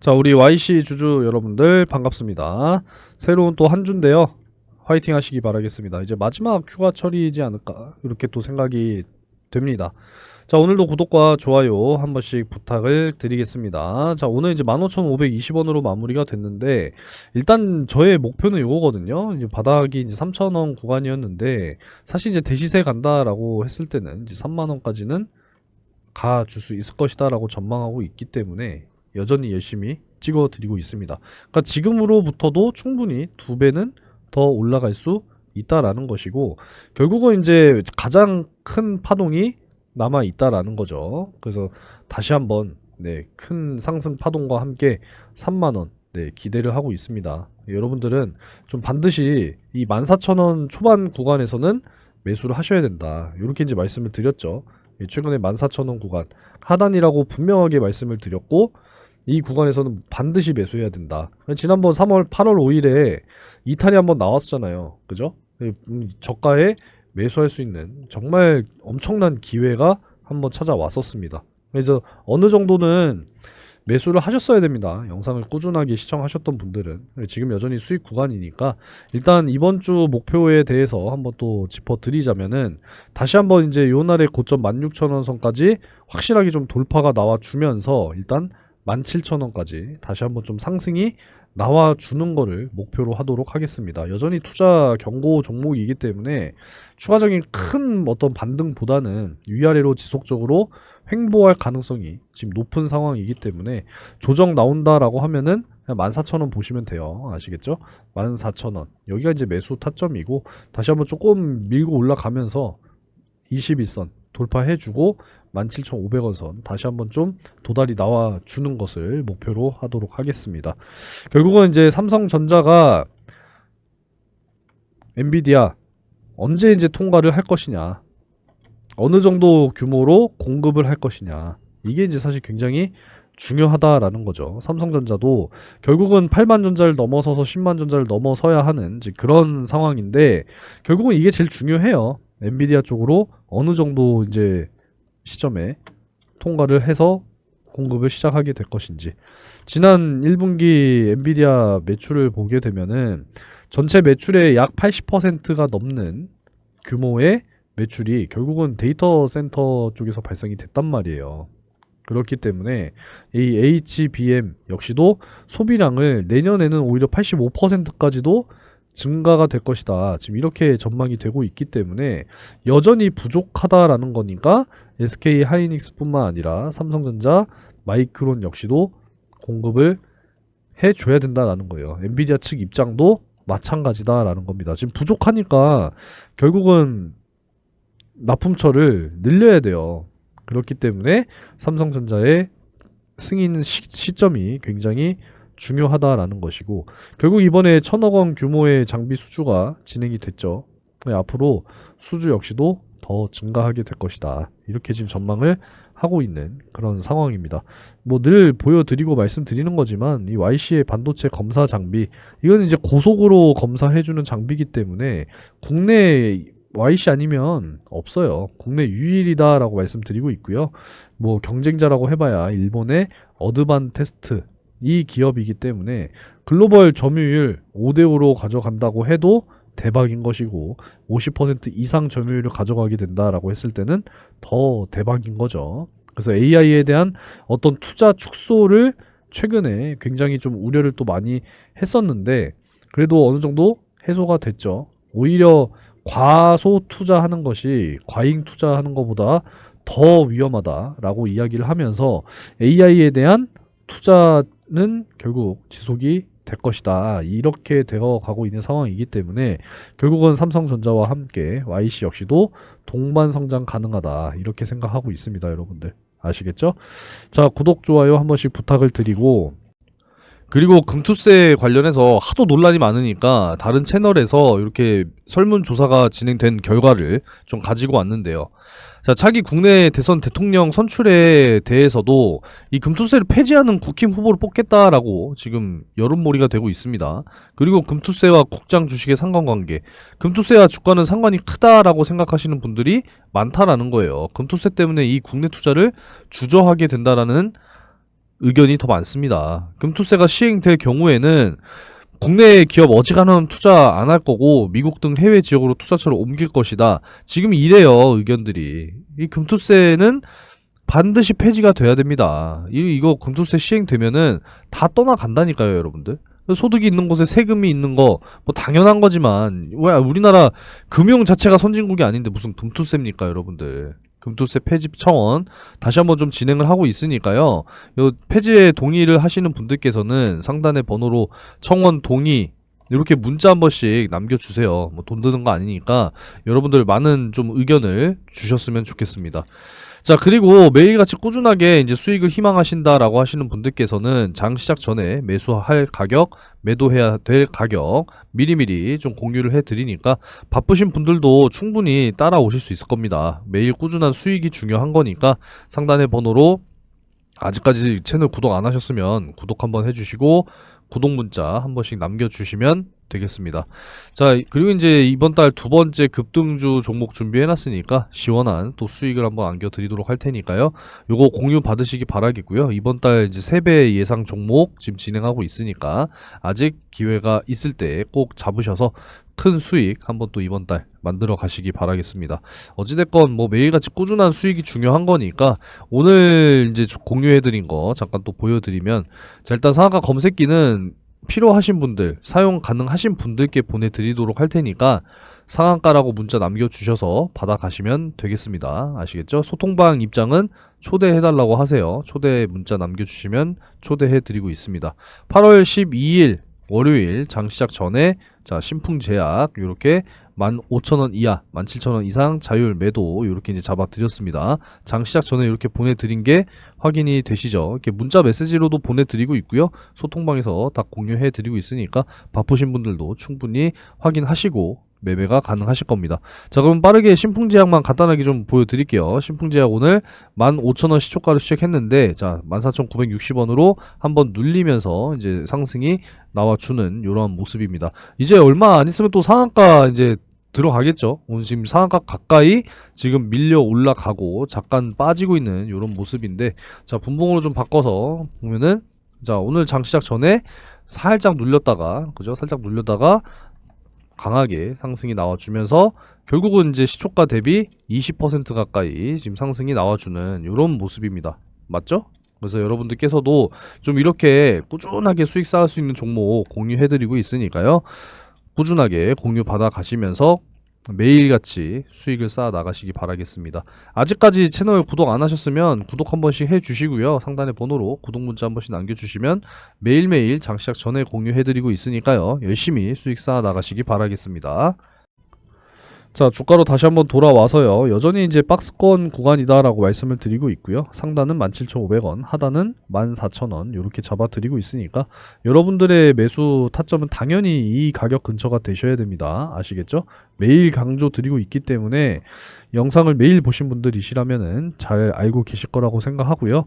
자, 우리 YC 주주 여러분들 반갑습니다. 새로운 또 한 주인데요. 화이팅 하시기 바라겠습니다. 이제 마지막 휴가철이지 않을까 이렇게 또 생각이 됩니다. 자, 오늘도 구독과 좋아요 한 번씩 부탁을 드리겠습니다. 자, 오늘 이제 15,520원으로 마무리가 됐는데 일단 저의 목표는 이거거든요. 이제 바닥이 이제 3,000원 구간이었는데 사실 이제 대시세 간다라고 했을 때는 이제 3만 원까지는 가줄 수 있을 것이다라고 전망하고 있기 때문에 여전히 열심히 찍어 드리고 있습니다. 그러니까 지금으로부터도 충분히 두 배는 더 올라갈 수 있다라는 것이고 결국은 이제 가장 큰 파동이 남아 있다라는 거죠. 그래서 다시 한번 네, 큰 상승 파동과 함께 3만 원 네, 기대를 하고 있습니다. 여러분들은 좀 반드시 이 14,000원 초반 구간에서는 매수를 하셔야 된다. 이렇게 이제 말씀을 드렸죠. 예, 최근에 14,000원 구간 하단이라고 분명하게 말씀을 드렸고 이 구간에서는 반드시 매수해야 된다. 지난번 3월 8월 5일에 이탈이 한번 나왔잖아요. 그죠? 음, 저가에 매수할 수 있는 정말 엄청난 기회가 한번 찾아왔었습니다. 그래서 어느 정도는 매수를 하셨어야 됩니다. 영상을 꾸준하게 시청하셨던 분들은 지금 여전히 수익 구간이니까 일단 이번 주 목표에 대해서 한번 또 짚어드리자면은 다시 한번 이제 요날의 고점 16,000원 선까지 확실하게 좀 돌파가 나와 주면서 일단 17,000원까지 다시 한번 좀 상승이 나와 주는 거를 목표로 하도록 하겠습니다. 여전히 투자 경고 종목이기 때문에 추가적인 큰 어떤 반등보다는 위아래로 지속적으로 횡보할 가능성이 지금 높은 상황이기 때문에 조정 나온다라고 하면은 14,000원 보시면 돼요. 아시겠죠? 14,000원. 여기가 이제 매수 타점이고 다시 한번 조금 밀고 올라가면서 21선 돌파해주고 17,500원 선 다시 한번 좀 도달이 나와 주는 것을 목표로 하도록 하겠습니다. 결국은 이제 삼성전자가 엔비디아 언제 이제 통과를 할 것이냐 어느 정도 규모로 공급을 할 것이냐 이게 이제 사실 굉장히 중요하다라는 거죠. 삼성전자도 결국은 8만 전자를 넘어서서 10만 전자를 넘어서야 하는 그런 상황인데 결국은 이게 제일 중요해요. 엔비디아 쪽으로 어느 정도 이제 시점에 통과를 해서 공급을 시작하게 될 것인지 지난 1분기 엔비디아 매출을 보게 되면은 전체 매출의 약 80%가 넘는 규모의 매출이 결국은 데이터 센터 쪽에서 발생이 됐단 말이에요. 그렇기 때문에 이 HBM 역시도 소비량을 내년에는 오히려 85%까지도 증가가 될 것이다. 지금 이렇게 전망이 되고 있기 때문에 여전히 부족하다라는 거니까 SK 하이닉스뿐만 아니라 삼성전자, 마이크론 역시도 공급을 해줘야 된다라는 거예요. 엔비디아 측 입장도 마찬가지다라는 겁니다. 지금 부족하니까 결국은 납품처를 늘려야 돼요. 그렇기 때문에 삼성전자의 승인 시, 시점이 굉장히 중요하다라는 것이고 결국 이번에 천억 원 규모의 장비 수주가 진행이 됐죠. 네, 앞으로 수주 역시도 더 증가하게 될 것이다. 이렇게 지금 전망을 하고 있는 그런 상황입니다. 뭐 늘 보여드리고 말씀드리는 거지만 이 YC의 반도체 검사 장비 이건 이제 고속으로 검사해주는 장비이기 때문에 국내 YC 아니면 없어요. 국내 유일이다라고 말씀드리고 있고요. 뭐 경쟁자라고 해봐야 일본의 어드반 테스트 이 기업이기 때문에 글로벌 점유율 5대5로 가져간다고 해도 대박인 것이고 50% 이상 점유율을 가져가게 된다라고 했을 때는 더 대박인 거죠. 그래서 AI에 대한 어떤 투자 축소를 최근에 굉장히 좀 우려를 또 많이 했었는데 그래도 어느 정도 해소가 됐죠. 오히려 과소 투자하는 것이 과잉 투자하는 것보다 더 위험하다라고 이야기를 하면서 AI에 대한 투자 는 결국 지속이 될 것이다. 이렇게 되어 가고 있는 상황이기 때문에 결국은 삼성전자와 함께 YC 역시도 동반 성장 가능하다. 이렇게 생각하고 있습니다, 여러분들. 아시겠죠? 자, 구독, 좋아요 한 번씩 부탁을 드리고 그리고 금투세 관련해서 하도 논란이 많으니까 다른 채널에서 이렇게 설문조사가 진행된 결과를 좀 가지고 왔는데요. 자, 차기 국내 대선 대통령 선출에 대해서도 이 금투세를 폐지하는 국힘 후보를 뽑겠다라고 지금 여론몰이가 되고 있습니다. 그리고 금투세와 국장 주식의 상관관계, 금투세와 주가는 상관이 크다라고 생각하시는 분들이 많다라는 거예요. 금투세 때문에 이 국내 투자를 주저하게 된다라는 의견이 더 많습니다. 금투세가 시행될 경우에는 국내 기업 어지간하면 투자 안 할 거고 미국 등 해외 지역으로 투자처를 옮길 것이다. 지금 이래요 의견들이. 이 금투세는 반드시 폐지가 돼야 됩니다. 이, 이거 금투세 시행되면은 다 떠나간다니까요, 여러분들. 소득이 있는 곳에 세금이 있는 거 뭐 당연한 거지만 왜 우리나라 금융 자체가 선진국이 아닌데 무슨 금투세입니까, 여러분들? 금투세 폐지 청원 다시 한번 좀 진행을 하고 있으니까요. 요 폐지에 동의를 하시는 분들께서는 상단의 번호로 청원 동의 이렇게 문자 한 번씩 남겨주세요. 뭐 돈 드는 거 아니니까 여러분들 많은 좀 의견을 주셨으면 좋겠습니다. 자, 그리고 매일같이 꾸준하게 이제 수익을 희망하신다라고 하시는 분들께서는 장 시작 전에 매수할 가격, 매도해야 될 가격 미리미리 좀 공유를 해 드리니까 바쁘신 분들도 충분히 따라오실 수 있을 겁니다. 매일 꾸준한 수익이 중요한 거니까 상단의 번호로 아직까지 채널 구독 안 하셨으면 구독 한번 해주시고 구독 문자 한 번씩 남겨주시면 되겠습니다. 자, 그리고 이제 이번 달 두 번째 급등주 종목 준비해놨으니까 시원한 또 수익을 한번 안겨드리도록 할 테니까요. 요거 공유 받으시기 바라겠고요. 이번 달 이제 세배 예상 종목 지금 진행하고 있으니까 아직 기회가 있을 때 꼭 잡으셔서 큰 수익 한번 또 이번 달 만들어 가시기 바라겠습니다. 어찌됐건 뭐 매일같이 꾸준한 수익이 중요한 거니까 오늘 이제 공유해드린 거 잠깐 또 보여드리면 자 일단 상한가 검색기는 필요하신 분들 사용 가능하신 분들께 보내드리도록 할 테니까 상한가라고 문자 남겨주셔서 받아가시면 되겠습니다. 아시겠죠? 소통방 입장은 초대해달라고 하세요. 초대 문자 남겨주시면 초대해드리고 있습니다. 8월 12일 월요일 장 시작 전에 자 신풍 제약 요렇게 15,000원 이하, 17,000원 이상 자율 매도 이렇게 이제 잡아 드렸습니다. 장 시작 전에 이렇게 보내 드린 게 확인이 되시죠? 이렇게 문자 메시지로도 보내 드리고 있고요. 소통방에서 다 공유해 드리고 있으니까 바쁘신 분들도 충분히 확인하시고 매매가 가능하실 겁니다. 자, 그럼 빠르게 신풍제약만 간단하게 좀 보여드릴게요. 신풍제약 오늘 15,000원 시초가로 시작했는데, 자, 14,960원으로 한번 눌리면서 이제 상승이 나와주는 이러한 모습입니다. 이제 얼마 안 있으면 또 상한가 이제 들어가겠죠. 오늘 지금 상한가 가까이 지금 밀려 올라가고 잠깐 빠지고 있는 이런 모습인데, 자, 분봉으로 좀 바꿔서 보면은, 자, 오늘 장 시작 전에 살짝 눌렸다가, 그죠? 살짝 눌렸다가 강하게 상승이 나와주면서 결국은 이제 시초가 대비 20% 가까이 지금 상승이 나와주는 이런 모습입니다. 맞죠? 그래서 여러분들께서도 좀 이렇게 꾸준하게 수익 쌓을 수 있는 종목 공유해드리고 있으니까요. 꾸준하게 공유 받아 가시면서 매일같이 수익을 쌓아 나가시기 바라겠습니다. 아직까지 채널 구독 안 하셨으면 구독 한 번씩 해주시고요. 상단의 번호로 구독 문자 한 번씩 남겨주시면 매일매일 장 시작 전에 공유해드리고 있으니까요. 열심히 수익 쌓아 나가시기 바라겠습니다. 자, 주가로 다시 한번 돌아와서요. 여전히 이제 박스권 구간이다라고 말씀을 드리고 있고요. 상단은 17,500원, 하단은 14,000원 이렇게 잡아 드리고 있으니까 여러분들의 매수 타점은 당연히 이 가격 근처가 되셔야 됩니다. 아시겠죠? 매일 강조 드리고 있기 때문에 영상을 매일 보신 분들이시라면은 잘 알고 계실 거라고 생각하고요.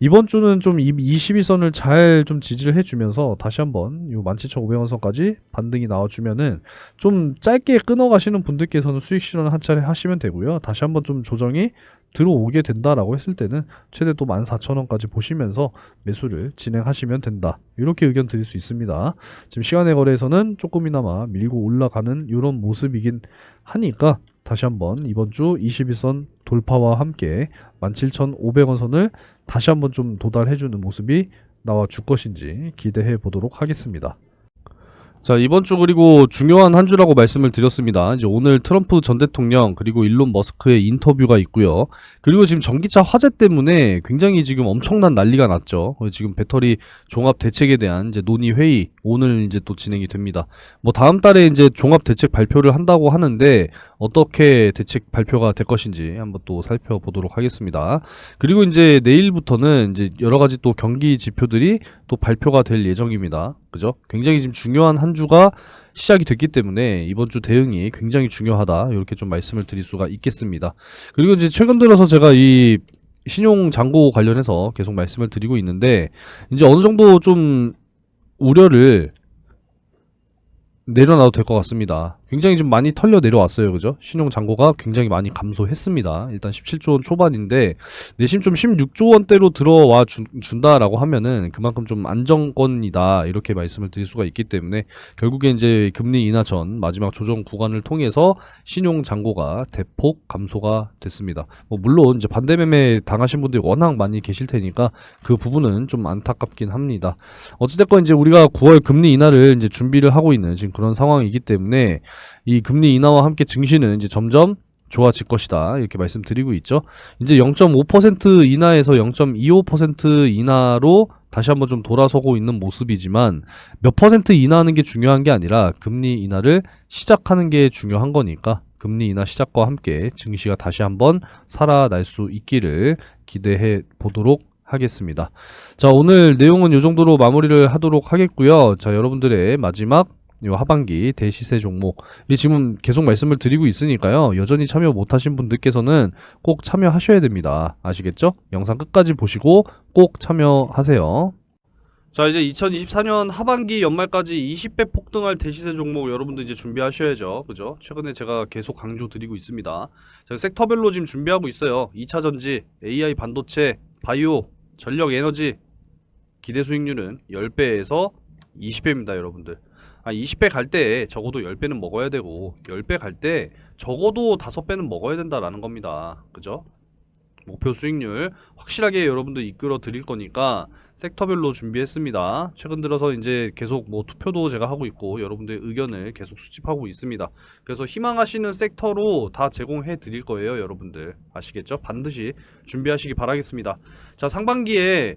이번 주는 좀 22선을 잘 좀 지지를 해주면서 다시 한번 요 17,500원 선까지 반등이 나와주면은 좀 짧게 끊어가시는 분들께서는 수익 실현을 한 차례 하시면 되고요. 다시 한번 좀 조정이 들어오게 된다라고 했을 때는 최대 또 14,000원까지 보시면서 매수를 진행하시면 된다. 이렇게 의견 드릴 수 있습니다. 지금 시간의 거래에서는 조금이나마 밀고 올라가는 이런 모습이긴 하니까 다시 한번 이번 주 21선 돌파와 함께 17,500원 선을 다시 한번 좀 도달해주는 모습이 나와 줄 것인지 기대해 보도록 하겠습니다. 자, 이번 주 그리고 중요한 한 주라고 말씀을 드렸습니다. 이제 오늘 트럼프 전 대통령 그리고 일론 머스크의 인터뷰가 있고요. 그리고 지금 전기차 화재 때문에 굉장히 지금 엄청난 난리가 났죠. 지금 배터리 종합 대책에 대한 이제 논의 회의 오늘 이제 또 진행이 됩니다. 뭐 다음 달에 이제 종합 대책 발표를 한다고 하는데 어떻게 대책 발표가 될 것인지 한번 또 살펴보도록 하겠습니다. 그리고 이제 내일부터는 이제 여러 가지 또 경기 지표들이 또 발표가 될 예정입니다. 그죠? 굉장히 지금 중요한 한 주가 시작이 됐기 때문에 이번 주 대응이 굉장히 중요하다. 이렇게 좀 말씀을 드릴 수가 있겠습니다. 그리고 이제 최근 들어서 제가 이 신용 잔고 관련해서 계속 말씀을 드리고 있는데 이제 어느 정도 좀 우려를 내려놔도 될 것 같습니다. 굉장히 좀 많이 털려 내려왔어요. 그죠? 신용 잔고가 굉장히 많이 감소했습니다. 일단 17조 원 초반인데 내심 좀 16조 원대로 들어와 준, 준다라고 하면은 그만큼 좀 안정권이다. 이렇게 말씀을 드릴 수가 있기 때문에 결국에 이제 금리 인하 전 마지막 조정 구간을 통해서 신용 잔고가 대폭 감소가 됐습니다. 뭐 물론 이제 반대 매매 당하신 분들이 워낙 많이 계실 테니까 그 부분은 좀 안타깝긴 합니다. 어찌됐건 이제 우리가 9월 금리 인하를 이제 준비를 하고 있는 지금 그런 상황이기 때문에 이 금리 인하와 함께 증시는 이제 점점 좋아질 것이다 이렇게 말씀드리고 있죠. 이제 0.5% 인하에서 0.25% 인하로 다시 한번 좀 돌아서고 있는 모습이지만 몇 퍼센트 인하하는 게 중요한 게 아니라 금리 인하를 시작하는 게 중요한 거니까 금리 인하 시작과 함께 증시가 다시 한번 살아날 수 있기를 기대해 보도록 하겠습니다. 자, 오늘 내용은 이 정도로 마무리를 하도록 하겠고요. 자, 여러분들의 마지막 요 하반기 대시세 종목 이 지금 계속 말씀을 드리고 있으니까요. 여전히 참여 못하신 분들께서는 꼭 참여하셔야 됩니다. 아시겠죠? 영상 끝까지 보시고 꼭 참여하세요. 자 이제 2024년 하반기 연말까지 20배 폭등할 대시세 종목 여러분들 이제 준비하셔야죠 그죠 최근에 제가 계속 강조 드리고 있습니다 자 섹터별로 지금 준비하고 있어요 2차전지 AI 반도체 바이오 전력 에너지 기대 수익률은 10배에서 20배입니다 여러분들 아 20배 갈 때 적어도 10배는 먹어야 되고 10배 갈 때 적어도 5배는 먹어야 된다라는 겁니다 그죠 목표 수익률 확실하게 여러분들 이끌어 드릴 거니까 섹터별로 준비했습니다. 최근 들어서 이제 계속 뭐 투표도 제가 하고 있고 여러분들의 의견을 계속 수집하고 있습니다. 그래서 희망하시는 섹터로 다 제공해 드릴 거예요, 여러분들. 아시겠죠? 반드시 준비하시기 바라겠습니다. 자, 상반기에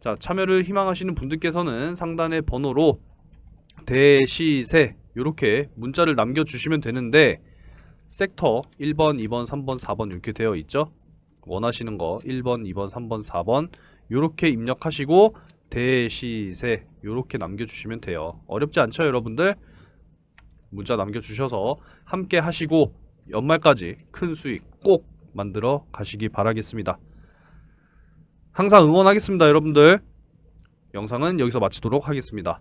자, 참여를 희망하시는 분들께서는 상단의 번호로 대시세 이렇게 문자를 남겨주시면 되는데 섹터 1번, 2번, 3번, 4번 이렇게 되어 있죠. 원하시는 거 1번, 2번, 3번, 4번 요렇게 입력하시고 대시세 요렇게 남겨주시면 돼요. 어렵지 않죠 여러분들? 문자 남겨주셔서 함께 하시고 연말까지 큰 수익 꼭 만들어 가시기 바라겠습니다. 항상 응원하겠습니다 여러분들. 영상은 여기서 마치도록 하겠습니다.